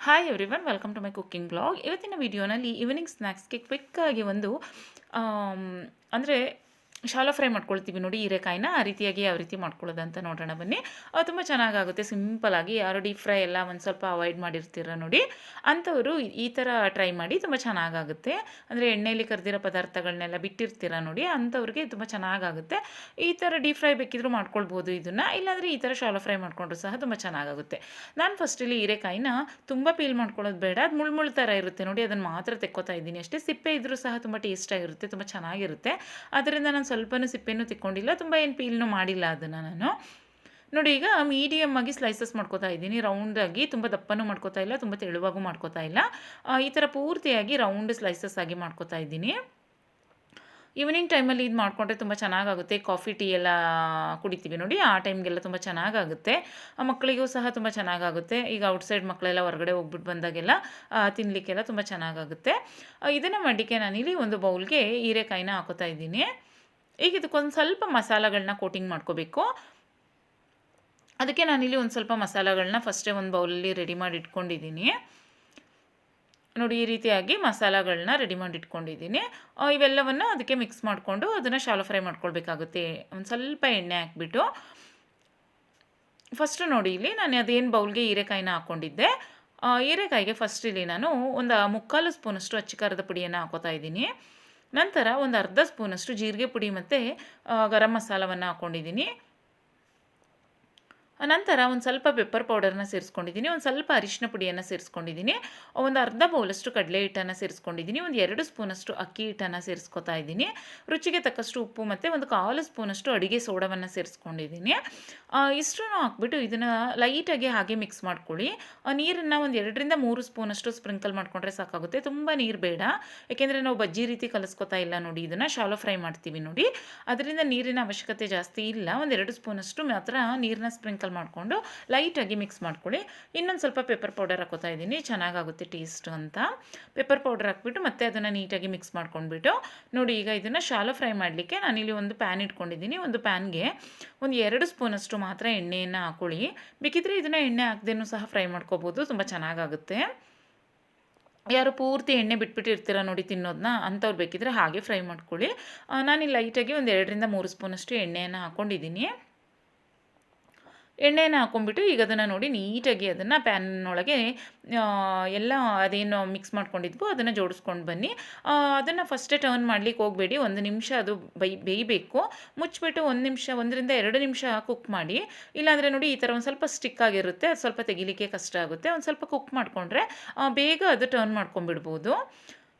Hi everyone welcome to my cooking blog ಇವತ್ತಿನ ವಿಡಿಯೋನಲ್ಲಿ evening ಸ್ನ್ಯಾಕ್ಸ್ಗೆ ಕ್ವಿಕ್ಕಾಗಿ ಒಂದು ಅಂದರೆ ಶಾಲೋ ಫ್ರೈ ಮಾಡ್ಕೊಳ್ತೀವಿ ನೋಡಿ, ಹೀರೆಕಾಯಿನ ಆ ರೀತಿಯಾಗಿ ಯಾವ ರೀತಿ ಮಾಡ್ಕೊಳ್ಳೋದಂತ ನೋಡೋಣ ಬನ್ನಿ. ಅದು ತುಂಬ ಚೆನ್ನಾಗಾಗುತ್ತೆ ಸಿಂಪಲಾಗಿ ಯಾರು ಡೀಪ್ ಫ್ರೈ ಎಲ್ಲ ಒಂದು ಸ್ವಲ್ಪ ಅವಾಯ್ಡ್ ಮಾಡಿರ್ತೀರ ನೋಡಿ. ಅಂಥವರು ಈ ಥರ ಟ್ರೈ ಮಾಡಿ ತುಂಬ ಚೆನ್ನಾಗಾಗುತ್ತೆ. ಅಂದರೆ ಎಣ್ಣೆಯಲ್ಲಿ ಕರೆದಿರೋ ಪದಾರ್ಥಗಳನ್ನೆಲ್ಲ ಬಿಟ್ಟಿರ್ತೀರ ನೋಡಿ, ಅಂಥವ್ರಿಗೆ ತುಂಬ ಚೆನ್ನಾಗಾಗುತ್ತೆ. ಈ ಥರ ಡೀಪ್ ಫ್ರೈ ಬೇಕಿದ್ರೂ ಮಾಡ್ಕೊಳ್ಬೋದು ಇದನ್ನು, ಇಲ್ಲಾಂದರೆ ಈ ಥರ ಶಾಲೋ ಫ್ರೈ ಮಾಡಿಕೊಂಡ್ರು ಸಹ ತುಂಬ ಚೆನ್ನಾಗಾಗುತ್ತೆ. ನಾನು ಫಸ್ಟಲ್ಲಿ ಹೀರೆಕಾಯಿನ ತುಂಬ ಪೀಲ್ ಮಾಡ್ಕೊಳ್ಳೋದು ಬೇಡ, ಅದು ಮುಳ್ಳು ಥರ ಇರುತ್ತೆ ನೋಡಿ, ಅದನ್ನು ಮಾತ್ರ ತೆಕ್ಕೋತಾ ಇದ್ದೀನಿ. ಅಷ್ಟೇ ಸಿಪ್ಪೆ ಇದ್ದರೂ ಸಹ ತುಂಬ ಟೇಸ್ಟಾಗಿರುತ್ತೆ ತುಂಬ ಚೆನ್ನಾಗಿರುತ್ತೆ. ಅದರಿಂದ ನಾನು ಸ್ವಲ್ಪನೂ ಸಿಪ್ಪೆನೂ ತಿಕ್ಕೊಂಡಿಲ್ಲ, ತುಂಬ ಏನು ಪೀಲ್ನೂ ಮಾಡಿಲ್ಲ ಅದನ್ನು ನಾನು. ನೋಡಿ ಈಗ ಮೀಡಿಯಮ್ ಆಗಿ ಸ್ಲೈಸಸ್ ಮಾಡ್ಕೋತಾ ಇದ್ದೀನಿ ರೌಂಡಾಗಿ ತುಂಬ ದಪ್ಪನೂ ಮಾಡ್ಕೋತಾ ಇಲ್ಲ, ತುಂಬ ತೆಳುವಾಗೂ ಮಾಡ್ಕೋತಾ ಇಲ್ಲ. ಈ ಥರ ಪೂರ್ತಿಯಾಗಿ ರೌಂಡ್ ಸ್ಲೈಸಸ್ ಆಗಿ ಮಾಡ್ಕೋತಾ ಇದ್ದೀನಿ. ಈವ್ನಿಂಗ್ ಟೈಮಲ್ಲಿ ಇದು ಮಾಡಿಕೊಂಡ್ರೆ ತುಂಬ ಚೆನ್ನಾಗಾಗುತ್ತೆ ಕಾಫಿ ಟೀ ಎಲ್ಲ ಕುಡಿತೀವಿ ನೋಡಿ, ಆ ಟೈಮ್ಗೆಲ್ಲ ತುಂಬ ಚೆನ್ನಾಗಾಗುತ್ತೆ. ಮಕ್ಕಳಿಗೂ ಸಹ ತುಂಬ ಚೆನ್ನಾಗಾಗುತ್ತೆ. ಈಗ ಔಟ್ಸೈಡ್ ಮಕ್ಕಳೆಲ್ಲ ಹೊರಗಡೆ ಹೋಗ್ಬಿಟ್ಟು ಬಂದಾಗೆಲ್ಲ ತಿನ್ನಲಿಕ್ಕೆಲ್ಲ ತುಂಬ ಚೆನ್ನಾಗಾಗುತ್ತೆ. ಇದನ್ನು ಮಾಡಲಿಕ್ಕೆ ನಾನಿಲ್ಲಿ ಒಂದು ಬೌಲ್ಗೆ ಹೀರೆಕಾಯಿನ ಹಾಕೋತಾ ಇದ್ದೀನಿ. ಈಗ ಇದಕ್ಕೊಂದು ಸ್ವಲ್ಪ ಮಸಾಲಗಳನ್ನ ಕೋಟಿಂಗ್ ಮಾಡ್ಕೋಬೇಕು? ಅದಕ್ಕೆ ನಾನಿಲ್ಲಿ ಒಂದು ಸ್ವಲ್ಪ ಮಸಾಲಗಳನ್ನ ಫಸ್ಟೇ ಒಂದು ಬೌಲಲ್ಲಿ ರೆಡಿ ಮಾಡಿ ಇಟ್ಕೊಂಡಿದ್ದೀನಿ. ನೋಡಿ, ಈ ರೀತಿಯಾಗಿ ಮಸಾಲಗಳನ್ನ ರೆಡಿ ಮಾಡಿ ಇಟ್ಕೊಂಡಿದ್ದೀನಿ. ಇವೆಲ್ಲವನ್ನು ಅದಕ್ಕೆ ಮಿಕ್ಸ್ ಮಾಡಿಕೊಂಡು ಅದನ್ನು ಶಾಲೋ ಫ್ರೈ ಮಾಡ್ಕೊಳ್ಬೇಕಾಗುತ್ತೆ. ಒಂದು ಸ್ವಲ್ಪ ಎಣ್ಣೆ ಹಾಕ್ಬಿಟ್ಟು. ಫಸ್ಟು ನೋಡಿ, ಇಲ್ಲಿ ನಾನು ಅದೇನು ಬೌಲ್ಗೆ ಹೀರೆಕಾಯಿನ ಹಾಕ್ಕೊಂಡಿದ್ದೆ. ಹೀರೆಕಾಯಿಗೆ ಫಸ್ಟ್ ಇಲ್ಲಿ ನಾನು ಒಂದು ಮುಕ್ಕಾಲು ಸ್ಪೂನಷ್ಟು ಅಚ್ಚಿ ಪುಡಿಯನ್ನು ಹಾಕೋತಾ ಇದ್ದೀನಿ. ನಂತರ ಒಂದು ಅರ್ಧ ಸ್ಪೂನಷ್ಟು ಜೀರಿಗೆ ಪುಡಿ ಮತ್ತು ಗರಂ ಮಸಾಲವನ್ನು ಹಾಕ್ಕೊಂಡಿದ್ದೀನಿ ನಂತರ ಒಂದು ಸ್ವಲ್ಪ ಪೆಪ್ಪರ್ ಪೌಡರ್ನ ಸೇರಿಸ್ಕೊಂಡಿದ್ದೀನಿ ಒಂದು ಸ್ವಲ್ಪ ಅರಿಶಿನ ಪುಡಿಯನ್ನು ಸೇರಿಸ್ಕೊಂಡಿದ್ದೀನಿ ಒಂದು ಅರ್ಧ ಬೌಲಷ್ಟು ಕಡಲೆ ಹಿಟ್ಟನ್ನು ಸೇರಿಸ್ಕೊಂಡಿದ್ದೀನಿ ಒಂದು ಎರಡು ಸ್ಪೂನಷ್ಟು ಅಕ್ಕಿ ಹಿಟ್ಟನ್ನು ಸೇರಿಸ್ಕೊತಾ ಇದ್ದೀನಿ ರುಚಿಗೆ ತಕ್ಕಷ್ಟು ಉಪ್ಪು ಮತ್ತು ಒಂದು ಕಾಲು ಸ್ಪೂನಷ್ಟು ಅಡುಗೆ ಸೋಡವನ್ನು ಸೇರಿಸ್ಕೊಂಡಿದ್ದೀನಿ ಇಷ್ಟು ಹಾಕ್ಬಿಟ್ಟು ಇದನ್ನು ಲೈಟಾಗಿ ಹಾಗೆ ಮಿಕ್ಸ್ ಮಾಡ್ಕೊಳ್ಳಿ. ನೀರನ್ನು ಒಂದು ಎರಡರಿಂದ ಮೂರು ಸ್ಪೂನಷ್ಟು ಸ್ಪ್ರಿಂಕಲ್ ಮಾಡಿಕೊಂಡ್ರೆ ಸಾಕಾಗುತ್ತೆ. ತುಂಬ ನೀರು ಬೇಡ. ಯಾಕೆಂದರೆ ನಾವು ಬಜ್ಜಿ ರೀತಿ ಕಲಿಸ್ಕೊತಾ ಇಲ್ಲ ನೋಡಿ, ಇದನ್ನು ಶಾಲೋ ಫ್ರೈ ಮಾಡ್ತೀವಿ ನೋಡಿ. ಅದರಿಂದ ನೀರಿನ ಅವಶ್ಯಕತೆ ಜಾಸ್ತಿ ಇಲ್ಲ. ಒಂದು ಎರಡು ಸ್ಪೂನಷ್ಟು ಮಾತ್ರ ನೀರನ್ನ ಸ್ಪ್ರಿಂಕಲ್ ಮಾಡಿಕೊಂಡು ಲೈಟಾಗಿ ಮಿಕ್ಸ್ ಮಾಡ್ಕೊಳ್ಳಿ. ಇನ್ನೊಂದು ಸ್ವಲ್ಪ ಪೆಪ್ಪರ್ ಪೌಡರ್ ಹಾಕೋತಾ ಇದ್ದೀನಿ. ಚೆನ್ನಾಗಾಗುತ್ತೆ ಟೇಸ್ಟ್ ಅಂತ. ಪೆಪ್ಪರ್ ಪೌಡರ್ ಹಾಕ್ಬಿಟ್ಟು ಮತ್ತೆ ಅದನ್ನು ನೀಟಾಗಿ ಮಿಕ್ಸ್ ಮಾಡ್ಕೊಂಡ್ಬಿಟ್ಟು ನೋಡಿ, ಈಗ ಇದನ್ನು ಶಾಲೋ ಫ್ರೈ ಮಾಡಲಿಕ್ಕೆ ನಾನಿಲ್ಲಿ ಒಂದು ಪ್ಯಾನ್ ಇಟ್ಕೊಂಡಿದ್ದೀನಿ. ಒಂದು ಪ್ಯಾನ್ಗೆ ಒಂದು ಎರಡು ಸ್ಪೂನಷ್ಟು ಮಾತ್ರ ಎಣ್ಣೆಯನ್ನು ಹಾಕೊಳ್ಳಿ. ಬೇಕಿದ್ರೆ ಇದನ್ನು ಎಣ್ಣೆ ಹಾಕ್ದೇನು ಸಹ ಫ್ರೈ ಮಾಡ್ಕೋಬೋದು. ತುಂಬ ಚೆನ್ನಾಗಾಗುತ್ತೆ. ಯಾರು ಪೂರ್ತಿ ಎಣ್ಣೆ ಬಿಟ್ಬಿಟ್ಟಿರ್ತೀರ ನೋಡಿ ತಿನ್ನೋದನ್ನ ಅಂಥವ್ರು ಬೇಕಿದ್ರೆ ಹಾಗೆ ಫ್ರೈ ಮಾಡ್ಕೊಳ್ಳಿ. ನಾನು ಲೈಟಾಗಿ ಒಂದು ಎರಡರಿಂದ ಮೂರು ಸ್ಪೂನಷ್ಟು ಎಣ್ಣೆಯನ್ನು ಹಾಕ್ಕೊಂಡಿದ್ದೀನಿ ಎಣ್ಣೆನ ಹಾಕೊಂಡ್ಬಿಟ್ಟು ಈಗ ಅದನ್ನು ನೋಡಿ ನೀಟಾಗಿ ಅದನ್ನು ಪ್ಯಾನ್ನೊಳಗೆ ಎಲ್ಲ ಅದೇನು ಮಿಕ್ಸ್ ಮಾಡ್ಕೊಂಡಿದ್ವು ಅದನ್ನು ಜೋಡಿಸ್ಕೊಂಡು ಬನ್ನಿ. ಅದನ್ನು ಫಸ್ಟೇ ಟರ್ನ್ ಮಾಡ್ಲಿಕ್ಕೆ ಹೋಗಬೇಡಿ. ಒಂದು ನಿಮಿಷ ಅದು ಬೈ, ಬೇಯಬೇಕು. ಮುಚ್ಚಿಬಿಟ್ಟು ಒಂದು ನಿಮಿಷ, ಒಂದರಿಂದ ಎರಡು ನಿಮಿಷ ಕುಕ್ ಮಾಡಿ. ಇಲ್ಲಾಂದರೆ ನೋಡಿ ಈ ಥರ ಒಂದು ಸ್ವಲ್ಪ ಸ್ಟಿಕ್ ಆಗಿರುತ್ತೆ. ಅದು ಸ್ವಲ್ಪ ತೆಗಿಲಿಕ್ಕೆ ಕಷ್ಟ ಆಗುತ್ತೆ. ಒಂದು ಸ್ವಲ್ಪ ಕುಕ್ ಮಾಡಿಕೊಂಡ್ರೆ ಬೇಗ ಅದು ಟರ್ನ್ ಮಾಡ್ಕೊಂಬಿಡ್ಬೋದು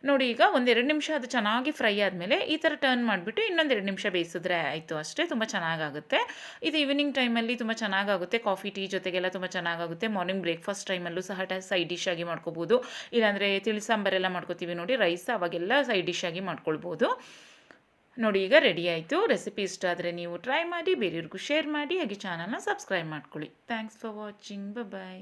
ನೋಡಿ, ಈಗ ಒಂದೆರಡು ನಿಮಿಷ ಅದು ಚೆನ್ನಾಗಿ ಫ್ರೈ ಆದಮೇಲೆ ಈ ಥರ ಟರ್ನ್ ಮಾಡಿಬಿಟ್ಟು ಇನ್ನೊಂದೆರಡು ನಿಮಿಷ ಬೇಯಿಸಿದ್ರೆ ಆಯಿತು ಅಷ್ಟೇ, ತುಂಬ ಚೆನ್ನಾಗಾಗುತ್ತೆ. ಇದು ಈವ್ನಿಂಗ್ ಟೈಮಲ್ಲಿ ತುಂಬ ಚೆನ್ನಾಗಾಗುತ್ತೆ ಕಾಫಿ ಟೀ ಜೊತೆಗೆಲ್ಲ ತುಂಬ ಚೆನ್ನಾಗಾಗುತ್ತೆ. ಮಾರ್ನಿಂಗ್ ಬ್ರೇಕ್ಫಾಸ್ಟ್ ಟೈಮಲ್ಲೂ ಸಹ ಸೈಡ್ ಡಿಶ್ ಆಗಿ ಮಾಡ್ಕೋಬೋದು. ಇಲ್ಲಾಂದರೆ ತಿಳಿ ಸಾಂಬಾರೆಲ್ಲ ಮಾಡ್ಕೋತೀವಿ ನೋಡಿ ರೈಸ್ ಅವಾಗೆಲ್ಲ ಸೈಡ್ ಡಿಶ್ ಆಗಿ ಮಾಡ್ಕೊಳ್ಬೋದು. ನೋಡಿ, ಈಗ ರೆಡಿ ಆಯಿತು. ರೆಸಿಪಿ ಇಷ್ಟ ಆದರೆ ನೀವು ಟ್ರೈ ಮಾಡಿ, ಬೇರೆಯವ್ರಿಗೂ ಶೇರ್ ಮಾಡಿ, ಹಾಗೆ ಚಾನಲ್ನ ಸಬ್ಸ್ಕ್ರೈಬ್ ಮಾಡ್ಕೊಳ್ಳಿ. Thanks for watching bye